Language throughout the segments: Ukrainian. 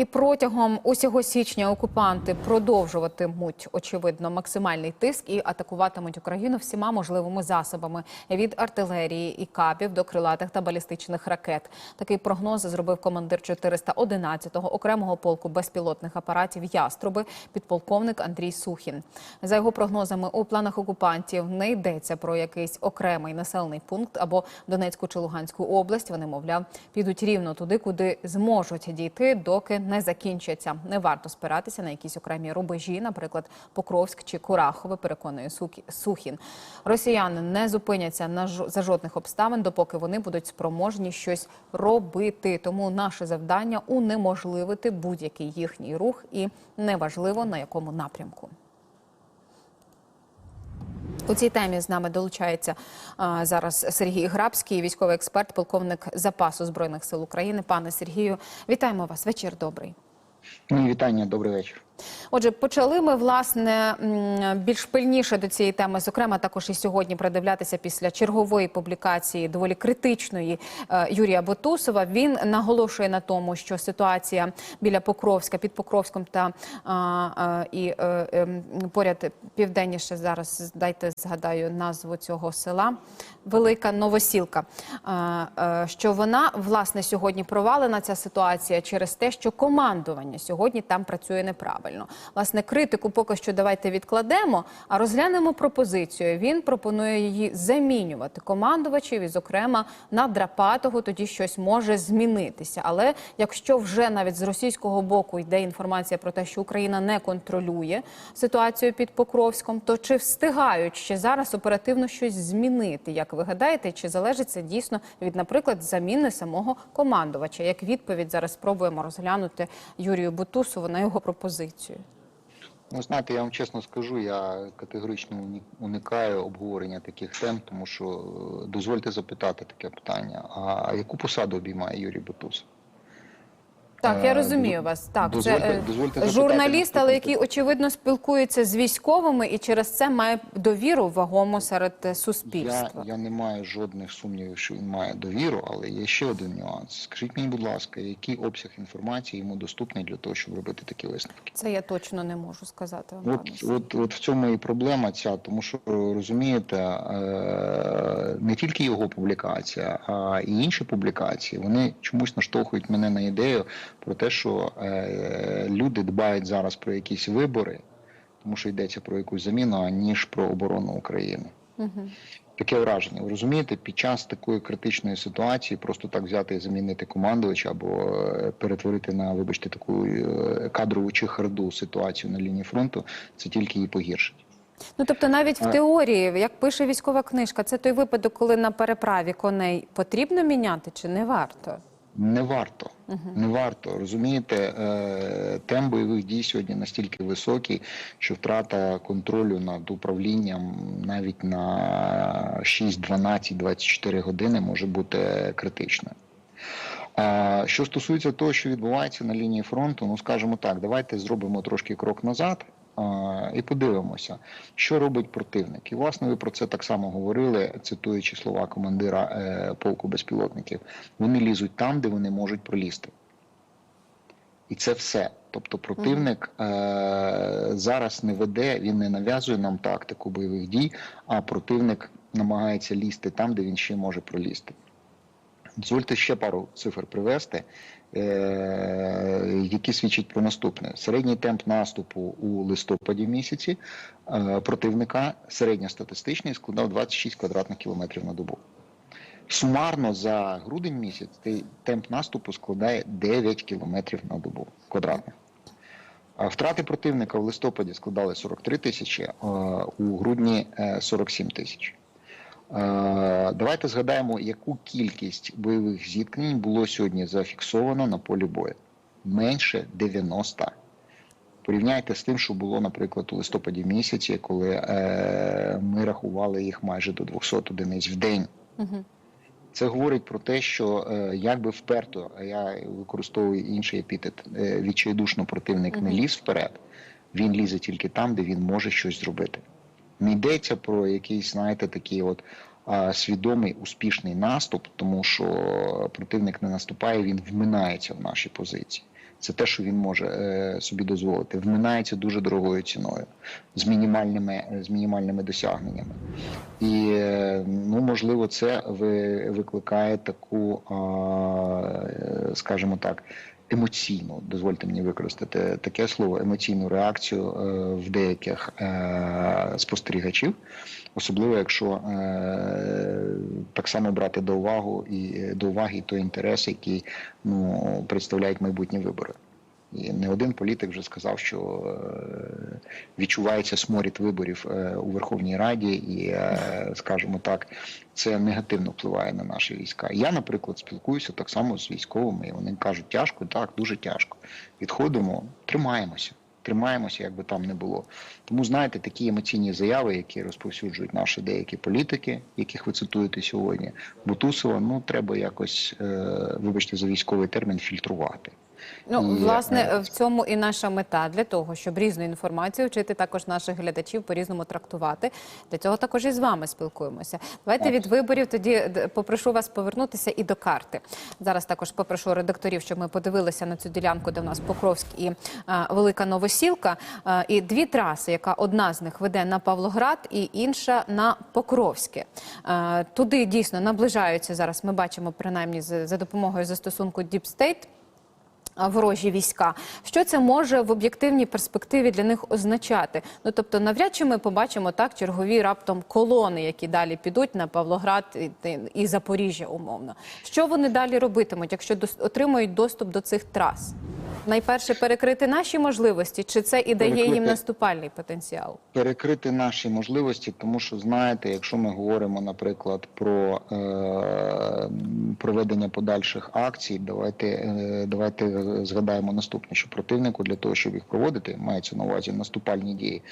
І протягом усього січня окупанти продовжуватимуть очевидно максимальний тиск і атакуватимуть Україну всіма можливими засобами від артилерії і кабів до крилатих та балістичних ракет. Такий прогноз зробив командир 411-го окремого полку безпілотних апаратів Яструби, підполковник Андрій Сухін. За його прогнозами, у планах окупантів не йдеться про якийсь окремий населений пункт або Донецьку чи Луганську область. Вони, мовляв, підуть рівно туди, куди зможуть дійти, доки не закінчаться. Не варто спиратися на якісь окремі рубежі, наприклад, Покровськ чи Курахове, переконує Сухін. Росіяни не зупиняться на за жодних обставин, допоки вони будуть спроможні щось робити. Тому наше завдання унеможливити будь-який їхній рух, і неважливо на якому напрямку. У цій темі з нами долучається а, зараз Сергій Грабський, військовий експерт, полковник запасу збройних сил України. Пане Сергію, вітаємо вас. Вечір добрий. Вітання, добрий вечір. Отже, почали ми власне більш пильніше до цієї теми, зокрема, також і сьогодні придивлятися після чергової публікації доволі критичної е, Юрія Ботусова. Він наголошує на тому, що ситуація біля Покровська, під Покровськом та і е, ем, поряд південніше зараз дайте згадаю назву цього села. Велика Новосілка. Е, Що вона власне сьогодні провалена ця ситуація через те, що командування сьогодні там працює неправильно. Власне, критику поки що давайте відкладемо, а розглянемо пропозицію. Він пропонує її замінювати командувачів, і, зокрема, на Драпатого тоді щось може змінитися. Але якщо вже навіть з російського боку йде інформація про те, що Україна не контролює ситуацію під Покровськом, то чи встигають ще зараз оперативно щось змінити? Як ви гадаєте, чи залежить це дійсно від, наприклад, заміни самого командувача? Як відповідь зараз спробуємо розглянути Юрію Бутусову на його пропозицію? Ну, знаєте, я вам чесно скажу, я категорично уникаю обговорення таких тем, тому що е, дозвольте запитати таке питання: а яку посаду обіймає Юрій Бутус? Так, я Е, розумію вас. Так, дозвольте- це е, дозвольте запитати журналіст, але який очевидно спілкується з військовими і через це має довіру вагому серед е, Я, суспільства. я не маю жодних сумнівів, що він має довіру, але є ще один нюанс. Скажіть мені, будь ласка, який обсяг інформації йому доступний для того, щоб робити такі висновки? Це я точно не можу сказати вам. От, от, от в цьому і проблема ця, тому що розумієте, е, не тільки його публікація, а і інші публікації, вони чомусь наштовхують мене на ідею про те, що е, люди дбають зараз про якісь вибори, тому що йдеться про якусь заміну, аніж про оборону України. Мгм. Таке враження. Ви розумієте, під час такої критичної ситуації просто так взяти і замінити командувача або е, перетворити на, вибачте, таку е, кадрову чехарду ситуацію на лінії фронту, це тільки її погіршить. Ну тобто, навіть в теорії, як пише військова книжка, це той випадок, коли на переправі коней потрібно міняти чи не варто? Не варто, не варто. Розумієте, е, темп бойових дій сьогодні настільки високий, що втрата контролю над управлінням навіть на 6, 12, 24 години може бути критичною. Що стосується того, що відбувається на лінії фронту, ну скажімо так, давайте зробимо трошки крок назад і подивимося, що робить противник. І власне ви про це так само говорили, цитуючи слова командира е, полку безпілотників. Вони лізуть там, де вони можуть пролізти. І це все. Тобто противник е, зараз не веде, він не нав'язує нам тактику бойових дій, а противник намагається лізти там, де він ще може пролізти. Дозвольте ще пару цифр привести, які свідчать про наступне. Середній темп наступу у листопаді місяці е, противника середньостатистичний складав 26 квадратних кілометрів на добу. Сумарно за грудень місяць темп наступу складає 9 кілометрів на добу квадратних. Втрати противника в листопаді складали 43 тисячі, у грудні е, 47 тисяч. Е, Давайте згадаємо, яку кількість бойових зіткнень було сьогодні зафіксовано на полі бою. Менше 90. Порівняйте з тим, що було, наприклад, у листопаді місяці, коли е, ми рахували їх майже до 200 одиниць в день. Угу. Це говорить про те, що е, як би вперто, а я використовую інший епітет, е, відчайдушно противник не ліз вперед, він лізе тільки там, де він може щось зробити. Не йдеться про якийсь, знаєте, такий от свідомий успішний наступ, тому що противник не наступає, він вминається в наші позиції. Це те, що він може е, собі дозволити. Вминається дуже дорогою ціною, з мінімальними, з мінімальними досягненнями. І е, ну можливо, це ви, викликає таку, е, скажімо так, емоційну, дозвольте мені використати таке слово, емоційну реакцію е, в деяких е, спостерігачів, особливо якщо е, так само брати до увагу і до уваги той інтерес, який ну представляють майбутні вибори. І не один політик вже сказав, що е, відчувається сморід виборів е, у Верховній Раді, і, е, скажімо так, це негативно впливає на наші війська. Я, наприклад, спілкуюся так само з військовими, і вони кажуть, тяжко, так, дуже тяжко. Відходимо, тримаємося. Тримаємося, як би там не було. Тому знаєте, такі емоційні заяви, які розповсюджують наші деякі політики, яких ви цитуєте сьогодні, Бутусова, ну треба якось, вибачте за військовий термін, фільтрувати. Ну, І, власне, е, в цьому і наша мета для того, щоб різну інформацію вчити також наших глядачів по різному трактувати. Для цього також і з вами спілкуємося. Давайте Так. від виборів тоді попрошу вас повернутися і до карти. Зараз також попрошу редакторів, щоб ми подивилися на цю ділянку, де в нас Покровськ і а, Велика Новосілка. А, і дві траси, яка одна з них веде на Павлоград, і інша на Покровське. А, туди дійсно наближаються зараз. Ми бачимо принаймні за допомогою застосунку Deep State ворожі війська. Що це може в об'єктивній перспективі для них означати? Ну тобто, навряд чи ми побачимо так чергові раптом колони, які далі підуть на Павлоград і, і Запоріжжя, умовно. Що вони далі робитимуть, якщо дос- отримують доступ до цих трас? Найперше перекрити наші можливості, чи це і дає їм наступальний потенціал? перекрити наші можливості, тому що знаєте, якщо ми говоримо, наприклад, про е, проведення подальших акцій, давайте, е, давайте згадаємо наступне, що противнику для того, щоб їх проводити, мається на увазі наступальні дії,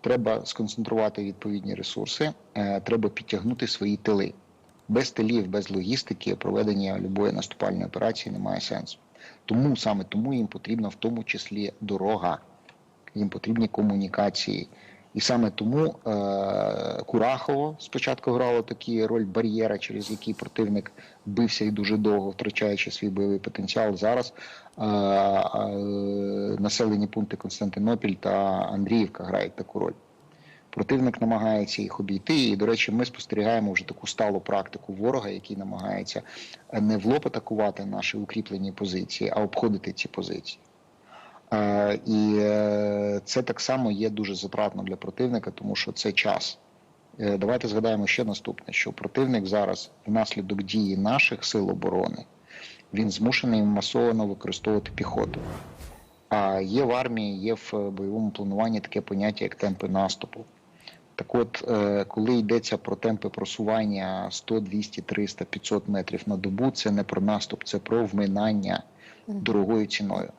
треба сконцентрувати відповідні ресурси, е, треба підтягнути свої тили. Без тилів, без логістики проведення любої наступальної операції немає сенсу. Тому саме тому їм потрібна в тому числі дорога їм потрібні комунікації. І саме тому е, Курахово спочатку грало такі роль бар'єра, через який противник бився і дуже довго, втрачаючи свій бойовий потенціал. Зараз е, е, населені пункти Константинопіль та Андріївка грають таку роль. Противник намагається їх обійти. І, до речі, ми спостерігаємо вже таку сталу практику ворога, який намагається не в лоб атакувати наші укріплені позиції, а обходити ці позиції. Е, І е, це так само є дуже затратно для противника, тому що це час. Е, Давайте згадаємо ще наступне: що противник зараз, внаслідок дії наших сил оборони, він змушений масово використовувати піхоту. А є в армії, є в бойовому плануванні таке поняття, як темпи наступу. Так от, е, коли йдеться про темпи просування 100, 200, 300, 500 метрів на добу, це не про наступ, це про вминання дорогою ціною.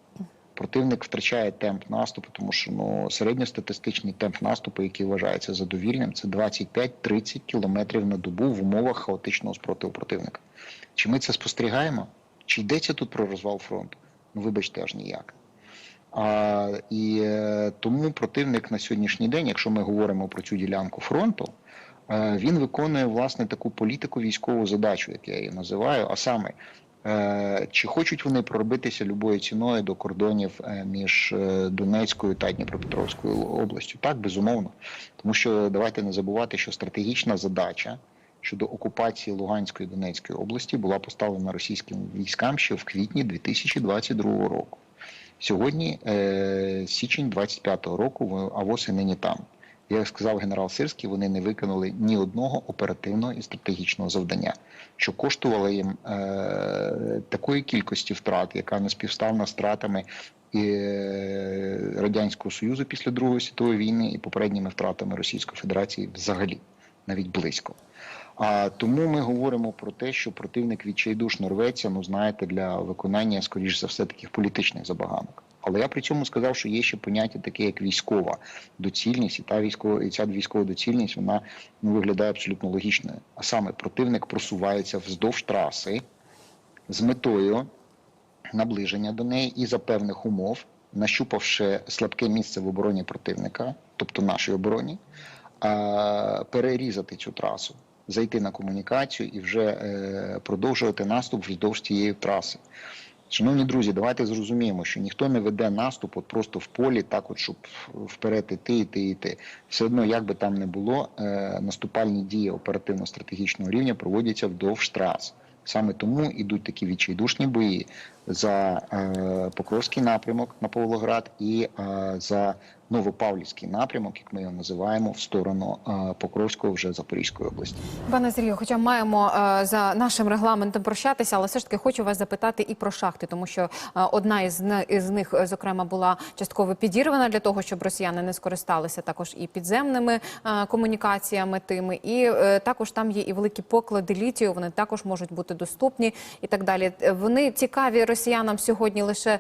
Противник втрачає темп наступу, тому що ну, середньостатистичний темп наступу, який вважається задовільним, це 25-30 кілометрів на добу в умовах хаотичного спротиву противника. Чи ми це спостерігаємо? Чи йдеться тут про розвал фронту? Ну, вибачте, аж ніяк. І е, тому противник на сьогоднішній день, якщо ми говоримо про цю ділянку фронту, е, він виконує власне таку політику військову задачу, як я її називаю. А саме, е, чи хочуть вони проробитися любою ціною до кордонів між Донецькою та Дніпропетровською областю? Так, безумовно. Тому що давайте не забувати, що стратегічна задача. Щодо окупації Луганської Донецької області була поставлена російським військам ще в квітні 2022 року. Сьогодні е, січень 25-го року, а ВОЗ і нині там. Як сказав генерал Сирський, вони не виконали ні одного оперативного і стратегічного завдання, що коштувало їм е, такої кількості втрат, яка не співставна з втратами і, е, Радянського Союзу після Другої світової війни і попередніми втратами Російської Федерації взагалі, навіть близько. А тому ми говоримо про те, що противник відчайдушно рветься, ну знаєте, для виконання, скоріш за все, таких політичних забаганок. Але я при цьому сказав, що є ще поняття таке, як військова доцільність, і та військова і ця військова доцільність вона ну, виглядає абсолютно логічною. А саме противник просувається вздовж траси з метою наближення до неї і за певних умов, нащупавши слабке місце в обороні противника, тобто нашій обороні, перерізати цю трасу, зайти на комунікацію і вже е, продовжувати наступ вздовж цієї траси. Шановні друзі, давайте зрозуміємо, що ніхто не веде наступ от просто в полі, так от щоб вперед іти, іти, іти. Все одно, як би там не було, е, наступальні дії оперативно-стратегічного рівня проводяться вдовж трас. Саме тому ідуть такі відчайдушні бої за е, Покровський напрямок на Павлоград і е, за Новопавлівський напрямок, як ми його називаємо, в сторону е, Покровського вже Запорізької області. Пане Сергію, хоча маємо е, за нашим регламентом прощатися, але все ж таки хочу вас запитати і про шахти, тому що е, одна із, них, зокрема, була частково підірвана для того, щоб росіяни не скористалися також і підземними комунікаціями тими, і також там є і великі поклади літію. Вони також можуть бути доступні і так далі. Вони цікаві росіянам сьогодні лише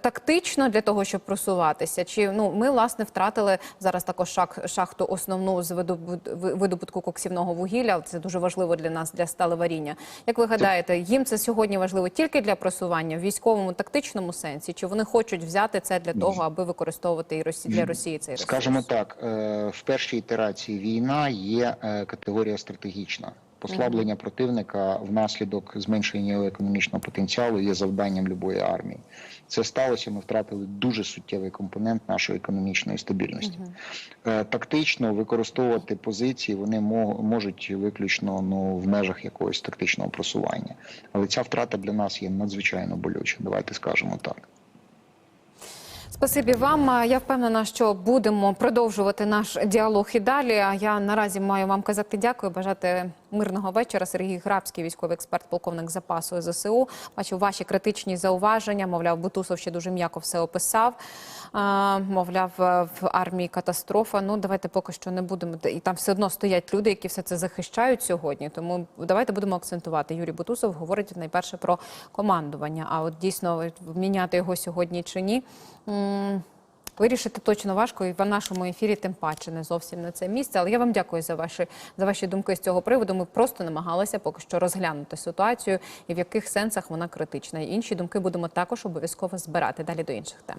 тактично для того, щоб просуватися. Чи ну ми власне втратили зараз також шах, шахту основну з видобут- видобутку коксівного вугілля. Це дуже важливо для нас для сталеваріння. Як ви гадаєте, їм це сьогодні важливо тільки для просування в військовому тактичному сенсі? Чи вони хочуть взяти це для того, аби використовувати і Росі... для Росії цей ресурс? Скажімо так, е, в першій ітерації війна є е, категорія стратегічна. Послаблення противника внаслідок зменшення його економічного потенціалу є завданням любої армії. Це сталося. Ми втратили дуже суттєвий компонент нашої економічної стабільності. Е, Тактично використовувати позиції вони можуть виключно ну в межах якогось тактичного просування. Але ця втрата для нас є надзвичайно болюча. Давайте скажемо так. Спасибі вам. Я впевнена, що будемо продовжувати наш діалог і далі. А я наразі маю вам казати дякую, бажати мирного вечора. Сергій Грабський, військовий експерт, полковник запасу ЗСУ. Бачу ваші критичні зауваження. Мовляв, Бутусов ще дуже м'яко все описав. Мовляв, в армії катастрофа. Ну давайте поки що не будемо. І там все одно стоять люди, які все це захищають сьогодні. Тому давайте будемо акцентувати. Юрій Бутусов говорить найперше про командування. А от дійсно міняти його сьогодні чи ні. Вирішити точно важко, і в нашому ефірі тим паче не зовсім на це місце. Але я вам дякую за ваші за ваші думки з цього приводу. Ми просто намагалися поки що розглянути ситуацію і в яких сенсах вона критична. І інші думки будемо також обов'язково збирати. Далі до інших тем.